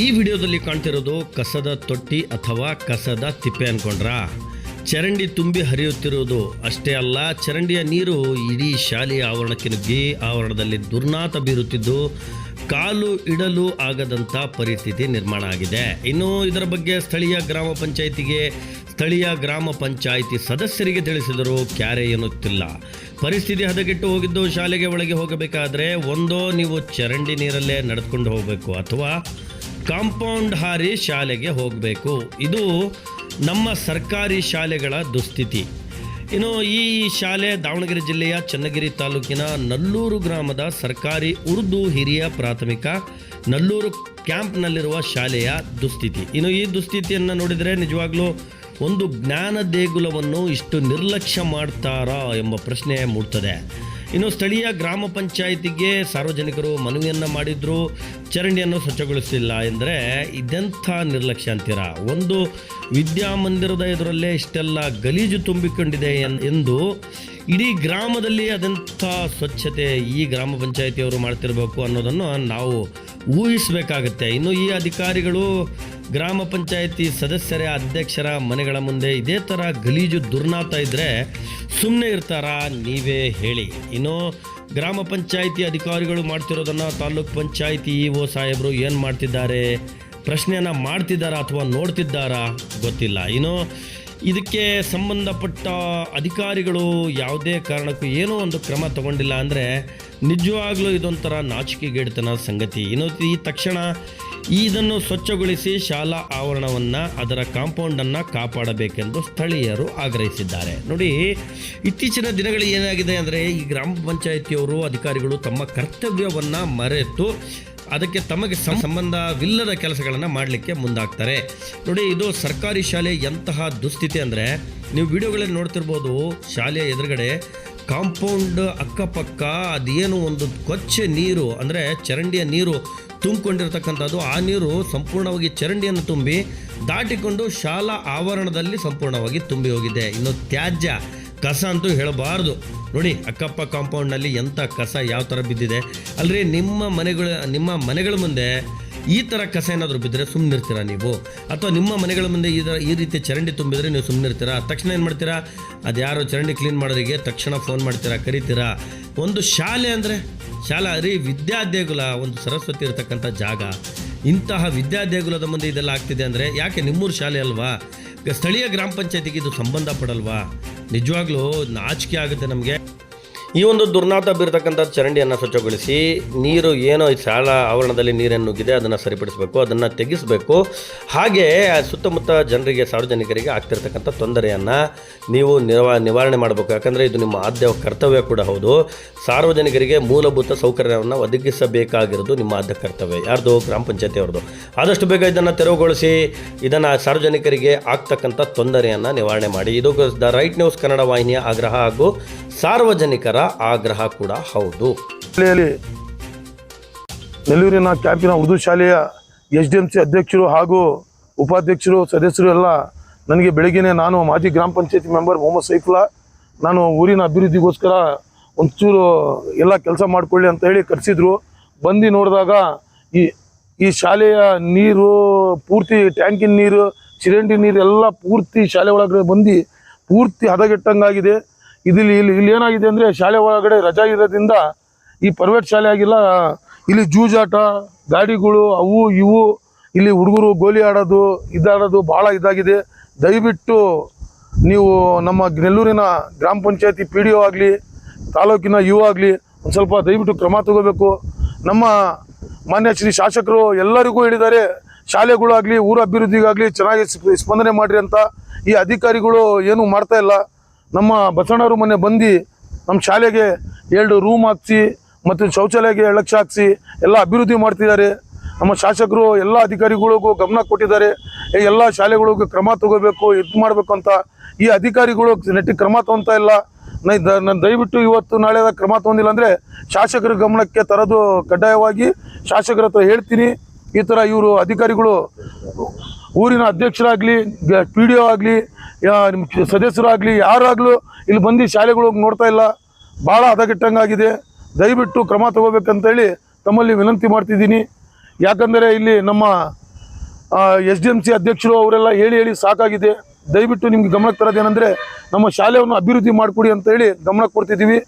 ಈ ವಿಡಿಯೋದಲ್ಲಿ ಕಾಣ್ತಿರೋದು ಕಸದ ತೊಟ್ಟಿ ಅಥವಾ ಕಸದ ತಿಪ್ಪೆ ಅನ್ಕೊಂಡ್ರ? ಚರಂಡಿ ತುಂಬಿ ಹರಿಯುತ್ತಿರುವುದು ಅಷ್ಟೇ ಅಲ್ಲ, ಚರಂಡಿಯ ನೀರು ಇಡೀ ಶಾಲೆಯ ಆವರಣಕ್ಕೆ ನುಗ್ಗಿ ಆವರಣದಲ್ಲಿ ದುರ್ನಾತ ಬೀರುತ್ತಿದ್ದು ಕಾಲು ಇಡಲು ಆಗದಂಥ ಪರಿಸ್ಥಿತಿ ನಿರ್ಮಾಣ ಆಗಿದೆ. ಇನ್ನು ಇದರ ಬಗ್ಗೆ ಸ್ಥಳೀಯ ಗ್ರಾಮ ಪಂಚಾಯಿತಿಗೆ ಸ್ಥಳೀಯ ಗ್ರಾಮ ಪಂಚಾಯಿತಿ ಸದಸ್ಯರಿಗೆ ತಿಳಿಸಿದರೂ ಕ್ಯಾರೆ ಎನ್ನುತ್ತಿಲ್ಲ. ಪರಿಸ್ಥಿತಿ ಹದಗೆಟ್ಟು ಹೋಗಿದ್ದು ಶಾಲೆಗೆ ಒಳಗೆ ಹೋಗಬೇಕಾದ್ರೆ ಒಂದೋ ನೀವು ಚರಂಡಿ ನೀರಲ್ಲೇ ನಡೆದುಕೊಂಡು ಹೋಗಬೇಕು ಅಥವಾ ಕಾಂಪೌಂಡ್ ಹಾರಿ ಶಾಲೆಗೆ ಹೋಗಬೇಕು. ಇದು ನಮ್ಮ ಸರ್ಕಾರಿ ಶಾಲೆಗಳ ದುಸ್ಥಿತಿ. ಇನ್ನು ಈ ಶಾಲೆ ದಾವಣಗೆರೆ ಜಿಲ್ಲೆಯ ಚನ್ನಗಿರಿ ತಾಲೂಕಿನ ನಲ್ಲೂರು ಗ್ರಾಮದ ಸರ್ಕಾರಿ ಉರ್ದು ಹಿರಿಯ ಪ್ರಾಥಮಿಕ ನಲ್ಲೂರು ಕ್ಯಾಂಪ್ನಲ್ಲಿರುವ ಶಾಲೆಯ ದುಸ್ಥಿತಿ. ಇನ್ನು ಈ ದುಸ್ಥಿತಿಯನ್ನು ನೋಡಿದರೆ ನಿಜವಾಗ್ಲೂ ಒಂದು ಜ್ಞಾನ ದೇಗುಲವನ್ನು ಇಷ್ಟು ನಿರ್ಲಕ್ಷ್ಯ ಮಾಡ್ತಾರಾ ಎಂಬ ಪ್ರಶ್ನೆ ಮೂಡ್ತದೆ. ಇನ್ನು ಸ್ಥಳೀಯ ಗ್ರಾಮ ಪಂಚಾಯಿತಿಗೆ ಸಾರ್ವಜನಿಕರು ಮನವಿಯನ್ನು ಮಾಡಿದ್ರು. ಚರಂಡಿಯನ್ನು ಸ್ವಚ್ಛಗೊಳಿಸಿಲ್ಲ ಎಂದರೆ ಇದೆಂಥ ನಿರ್ಲಕ್ಷ್ಯ ಅಂತೀರಾ? ಒಂದು ವಿದ್ಯಾಮಂದಿರದ ಇದರಲ್ಲೇ ಇಷ್ಟೆಲ್ಲ ಗಲೀಜು ತುಂಬಿಕೊಂಡಿದೆ ಎಂದು ಇಡೀ ಗ್ರಾಮದಲ್ಲಿ ಅದೆಂಥ ಸ್ವಚ್ಛತೆ ಈ ಗ್ರಾಮ ಪಂಚಾಯಿತಿಯವರು ಮಾಡ್ತಿರಬೇಕು ಅನ್ನೋದನ್ನು ನಾವು ಊಹಿಸಬೇಕಾಗತ್ತೆ. ಇನ್ನು ಈ ಅಧಿಕಾರಿಗಳು ಗ್ರಾಮ ಪಂಚಾಯಿತಿ ಸದಸ್ಯರ ಅಧ್ಯಕ್ಷರ ಮನೆಗಳ ಮುಂದೆ ಇದೇ ಥರ ಗಲೀಜು ದುರ್ನಾತ ಇದ್ದರೆ ಸುಮ್ಮನೆ ಇರ್ತಾರಾ ನೀವೇ ಹೇಳಿ. ಇನ್ನು ಗ್ರಾಮ ಪಂಚಾಯಿತಿ ಅಧಿಕಾರಿಗಳು ಮಾಡ್ತಿರೋದನ್ನು ತಾಲೂಕ್ ಪಂಚಾಯಿತಿ ಇ ಒ ಸಾಹೇಬರು ಏನು ಮಾಡ್ತಿದ್ದಾರೆ? ಪ್ರಶ್ನೆಯನ್ನು ಮಾಡ್ತಿದ್ದಾರಾ ಅಥವಾ ನೋಡ್ತಿದ್ದಾರಾ? ಗೊತ್ತಿಲ್ಲ. ಇನ್ನು ಇದಕ್ಕೆ ಸಂಬಂಧಪಟ್ಟ ಅಧಿಕಾರಿಗಳು ಯಾವುದೇ ಕಾರಣಕ್ಕೂ ಏನೋ ಒಂದು ಕ್ರಮ ತಗೊಂಡಿಲ್ಲ ಅಂದರೆ ನಿಜವಾಗ್ಲೂ ಇದೊಂಥರ ನಾಚಿಕೆಗೇಡ್ತನ ಸಂಗತಿ. ಇನ್ನು ಈ ತಕ್ಷಣ ಇದನ್ನು ಸ್ವಚ್ಛಗೊಳಿಸಿ ಶಾಲಾ ಆವರಣವನ್ನು ಅದರ ಕಾಂಪೌಂಡನ್ನು ಕಾಪಾಡಬೇಕೆಂದು ಸ್ಥಳೀಯರು ಆಗ್ರಹಿಸಿದ್ದಾರೆ. ನೋಡಿ, ಇತ್ತೀಚಿನ ದಿನಗಳಲ್ಲಿ ಏನಾಗಿದೆ ಅಂದರೆ ಈ ಗ್ರಾಮ ಪಂಚಾಯಿತಿಯವರು, ಅಧಿಕಾರಿಗಳು ತಮ್ಮ ಕರ್ತವ್ಯವನ್ನು ಮರೆತು ಅದಕ್ಕೆ ತಮಗೆ ಸಂಬಂಧವಿಲ್ಲದ ಕೆಲಸಗಳನ್ನು ಮಾಡಲಿಕ್ಕೆ ಮುಂದಾಗ್ತಾರೆ. ನೋಡಿ, ಇದು ಸರ್ಕಾರಿ ಶಾಲೆ ಎಂತಹ ದುಸ್ಥಿತಿ ಅಂದರೆ ನೀವು ವಿಡಿಯೋಗಳಲ್ಲಿ ನೋಡ್ತಿರ್ಬೋದು, ಶಾಲೆಯ ಎದುರುಗಡೆ ಕಾಂಪೌಂಡ್ ಅಕ್ಕಪಕ್ಕ ಅದೇನು ಒಂದು ಕೊಚ್ಚೆ ನೀರು ಅಂದರೆ ಚರಂಡಿಯ ನೀರು ತುಂಬಿಕೊಂಡಿರ್ತಕ್ಕಂಥದ್ದು, ಆ ನೀರು ಸಂಪೂರ್ಣವಾಗಿ ಚರಂಡಿಯನ್ನು ತುಂಬಿ ದಾಟಿಕೊಂಡು ಶಾಲಾ ಆವರಣದಲ್ಲಿ ಸಂಪೂರ್ಣವಾಗಿ ತುಂಬಿ ಹೋಗಿದೆ. ಇನ್ನು ತ್ಯಾಜ್ಯ, ಕಸ ಅಂತೂ ಹೇಳಬಾರ್ದು. ನೋಡಿ, ಅಕ್ಕಪ್ಪ ಕಾಂಪೌಂಡ್ನಲ್ಲಿ ಎಂಥ ಕಸ, ಯಾವ ಥರ ಬಿದ್ದಿದೆ. ಅಲ್ರಿ, ನಿಮ್ಮ ಮನೆಗಳ ನಿಮ್ಮ ಮನೆಗಳ ಮುಂದೆ ಈ ಥರ ಕಸ ಏನಾದರೂ ಬಿದ್ದರೆ ಸುಮ್ಮನಿರ್ತೀರಾ ನೀವು? ಅಥವಾ ನಿಮ್ಮ ಮನೆಗಳ ಮುಂದೆ ಈ ಈ ರೀತಿ ಚರಂಡಿ ತುಂಬಿದರೆ ನೀವು ಸುಮ್ಮನಿರ್ತೀರಾ ತಕ್ಷಣ ಏನು ಮಾಡ್ತೀರಾ? ಅದು ಯಾರೋ ಚರಂಡಿ ಕ್ಲೀನ್ ಮಾಡೋರಿಗೆ ತಕ್ಷಣ ಫೋನ್ ಮಾಡ್ತೀರಾ, ಕರಿತೀರಾ? ಒಂದು ಶಾಲೆ ಅಂದರೆ? ಶಾಲಾ ರೀ ವಿದ್ಯಾದೇಗುಲ, ಒಂದು ಸರಸ್ವತಿ ಇರತಕ್ಕಂಥ ಜಾಗ. ಇಂತಹ ವಿದ್ಯಾದೇಗುಲದ ಮುಂದೆ ಇದೆಲ್ಲ ಆಗ್ತಿದೆ ಅಂದರೆ ಯಾಕೆ ನಿಮ್ಮೂರು ಶಾಲೆ ಅಲ್ವಾ? ಸ್ಥಳೀಯ ಗ್ರಾಮ ಪಂಚಾಯತಿಗೆ ಇದು ಸಂಬಂಧ ಪಡಲ್ವಾ? ನಿಜವಾಗ್ಲೂ ನಾಚಿಕೆ ಆಗುತ್ತೆ ನಮಗೆ. ಈ ಒಂದು ದುರ್ನಾತ ಬೀರ್ತಕ್ಕಂಥ ಚರಂಡಿಯನ್ನು ಸ್ವಚ್ಛಗೊಳಿಸಿ ನೀರು ಏನೋ ಶಾಲಾ ಆವರಣದಲ್ಲಿ ನೀರನ್ನು ನುಗ್ಗಿದೆ, ಅದನ್ನು ಸರಿಪಡಿಸಬೇಕು, ಅದನ್ನು ತೆಗೆಸಬೇಕು. ಹಾಗೆ ಸುತ್ತಮುತ್ತ ಜನರಿಗೆ, ಸಾರ್ವಜನಿಕರಿಗೆ ಆಗ್ತಿರ್ತಕ್ಕಂಥ ತೊಂದರೆಯನ್ನು ನೀವು ನಿವಾ ನಿವಾರಣೆ ಮಾಡಬೇಕು. ಯಾಕಂದರೆ ಇದು ನಿಮ್ಮ ಆದ್ಯ ಕರ್ತವ್ಯ ಕೂಡ ಹೌದು. ಸಾರ್ವಜನಿಕರಿಗೆ ಮೂಲಭೂತ ಸೌಕರ್ಯವನ್ನು ಒದಗಿಸಬೇಕಾಗಿರೋದು ನಿಮ್ಮ ಆದ್ಯ ಕರ್ತವ್ಯ. ಯಾರ್ದು? ಗ್ರಾಮ ಪಂಚಾಯತಿ ಅವ್ರದ್ದು ಆದಷ್ಟು ಬೇಗ ಇದನ್ನು ತೆರವುಗೊಳಿಸಿ, ಇದನ್ನು ಸಾರ್ವಜನಿಕರಿಗೆ ಆಗ್ತಕ್ಕಂಥ ತೊಂದರೆಯನ್ನು ನಿವಾರಣೆ ಮಾಡಿ. ಇದು ದ ರೈಟ್ ನ್ಯೂಸ್ ಕನ್ನಡ ವಾಹಿನಿಯ ಆಗ್ರಹ ಹಾಗೂ ಸಾರ್ವಜನಿಕರ ಆಗ್ರಹ ಕೂಡ ಹೌದು. ನೆಲ್ಲೂರಿನ ಕ್ಯಾಂಪಿನ ಉರ್ದು ಶಾಲೆಯ ಎಚ್ ಡಿ ಎಂ ಸಿ ಅಧ್ಯಕ್ಷರು ಹಾಗೂ ಉಪಾಧ್ಯಕ್ಷರು ಸದಸ್ಯರು ಎಲ್ಲ ನನಗೆ ಬೆಳಗ್ಗೆನೆ ನಾನು ಮಾಜಿ ಗ್ರಾಮ ಪಂಚಾಯತಿ ಮೆಂಬರ್ ಮೊಹಮ್ಮದ್ ಸೈಫುಲ್ಲಾ, ನಾನು ಊರಿನ ಅಭಿವೃದ್ಧಿಗೋಸ್ಕರ ಒಂಚೂರು ಎಲ್ಲ ಕೆಲಸ ಮಾಡಿಕೊಳ್ಳಿ ಅಂತ ಹೇಳಿ ಕರೆಸಿದ್ರು. ಬಂದು ನೋಡಿದಾಗ ಈ ಈ ಶಾಲೆಯ ನೀರು, ಪೂರ್ತಿ ಟ್ಯಾಂಕಿನ ನೀರು ಚಿರಂಡಿ ನೀರು ಎಲ್ಲ ಪೂರ್ತಿ ಶಾಲೆ ಒಳಗಡೆ ಬಂದು ಪೂರ್ತಿ ಹದಗೆಟ್ಟಂಗಾಗಿದೆ. ಇಲ್ಲಿ ಇಲ್ಲಿ ಇಲ್ಲಿ ಏನಾಗಿದೆ ಅಂದರೆ ಶಾಲೆ ಒಳಗಡೆ ರಜಾ ಇರೋದ್ರಿಂದ ಈ ಪ್ರೈವೇಟ್ ಶಾಲೆ ಆಗಿಲ್ಲ. ಇಲ್ಲಿ ಜೂಜಾಟ ಗಾಡಿಗಳು ಅವು ಇವು. ಇಲ್ಲಿ ಹುಡುಗರು ಗೋಲಿ ಆಡೋದು, ಇದಾಡೋದು ಭಾಳ ಇದಾಗಿದೆ. ದಯವಿಟ್ಟು ನೀವು ನಮ್ಮ ನೆಲ್ಲೂರಿನ ಗ್ರಾಮ ಪಂಚಾಯತಿ ಪಿ ಡಿ ಒ ಆಗಲಿ, ತಾಲೂಕಿನ ಯು ಆಗಲಿ, ಒಂದು ಸ್ವಲ್ಪ ದಯವಿಟ್ಟು ಕ್ರಮ ತಗೋಬೇಕು. ನಮ್ಮ ಮಾನ್ಯ ಶ್ರೀ ಶಾಸಕರು ಎಲ್ಲರಿಗೂ ಹೇಳಿದ್ದಾರೆ, ಶಾಲೆಗಳಾಗಲಿ, ಊರ ಅಭಿವೃದ್ಧಿಗಾಗಲಿ ಚೆನ್ನಾಗಿ ಸ್ಪ- ಸ್ಪಂದನೆ ಮಾಡಿರಿ ಅಂತ. ಈ ಅಧಿಕಾರಿಗಳು ಏನೂ ಮಾಡ್ತಾ ಇಲ್ಲ. ನಮ್ಮ ಬಸವಣ್ಣವರು ಮೊನ್ನೆ ಬಂದು ನಮ್ಮ ಶಾಲೆಗೆ ಎರಡು ರೂಮ್ ಹಾಕ್ಸಿ ಮತ್ತು ಶೌಚಾಲಯಕ್ಕೆ ಎರಡು ಲಕ್ಷ ಹಾಕ್ಸಿ ಎಲ್ಲ ಅಭಿವೃದ್ಧಿ ಮಾಡ್ತಿದ್ದಾರೆ. ನಮ್ಮ ಶಾಸಕರು ಎಲ್ಲ ಅಧಿಕಾರಿಗಳಿಗೂ ಗಮನ ಕೊಟ್ಟಿದ್ದಾರೆ. ಎಲ್ಲ ಶಾಲೆಗಳಿಗೂ ಕ್ರಮ ತಗೋಬೇಕು, ಇದು ಮಾಡಬೇಕು ಅಂತ. ಈ ಅಧಿಕಾರಿಗಳು ನೆಟ್ಟಿ ಕ್ರಮ ತಗೊತಾ ಇಲ್ಲ. ನಾನು ದಯವಿಟ್ಟು ಇವತ್ತು ನಾಳೆ ಕ್ರಮ ತಗೊಂಡಿಲ್ಲ ಅಂದರೆ ಶಾಸಕರ ಗಮನಕ್ಕೆ ತರೋದು ಕಡ್ಡಾಯವಾಗಿ ಶಾಸಕರ ಹತ್ರ ಹೇಳ್ತೀನಿ. ಈ ಥರ ಇವರು ಅಧಿಕಾರಿಗಳು ಊರಿನ ಅಧ್ಯಕ್ಷರಾಗಲಿ ಪಿ ಡಿ ಒ ಆಗಲಿ ಸದಸ್ಯರಾಗಲಿ, ಯಾರಾಗಲೂ ಇಲ್ಲಿ ಬಂದು ಶಾಲೆಗಳು ಹೋಗಿ ನೋಡ್ತಾ ಇಲ್ಲ ಭಾಳ ಹದಗೆಟ್ಟಂಗಾಗಿದೆ. ದಯವಿಟ್ಟು ಕ್ರಮ ತಗೋಬೇಕಂತೇಳಿ ತಮ್ಮಲ್ಲಿ ವಿನಂತಿ ಮಾಡ್ತಿದ್ದೀನಿ. ಯಾಕಂದರೆ ಇಲ್ಲಿ ನಮ್ಮ ಎಸ್ ಡಿ ಎಂ ಸಿ ಅಧ್ಯಕ್ಷರು ಅವರೆಲ್ಲ ಹೇಳಿ ಹೇಳಿ ಸಾಕಾಗಿದೆ. ದಯವಿಟ್ಟು ನಿಮ್ಗೆ ಗಮನಕ್ಕೆ ತರೋದೇನೆಂದರೆ, ನಮ್ಮ ಶಾಲೆಯನ್ನು ಅಭಿವೃದ್ಧಿ ಮಾಡಿಕೊಡಿ ಅಂತ ಹೇಳಿ ಗಮನ ಕೊಡ್ತಿದ್ದೀವಿ.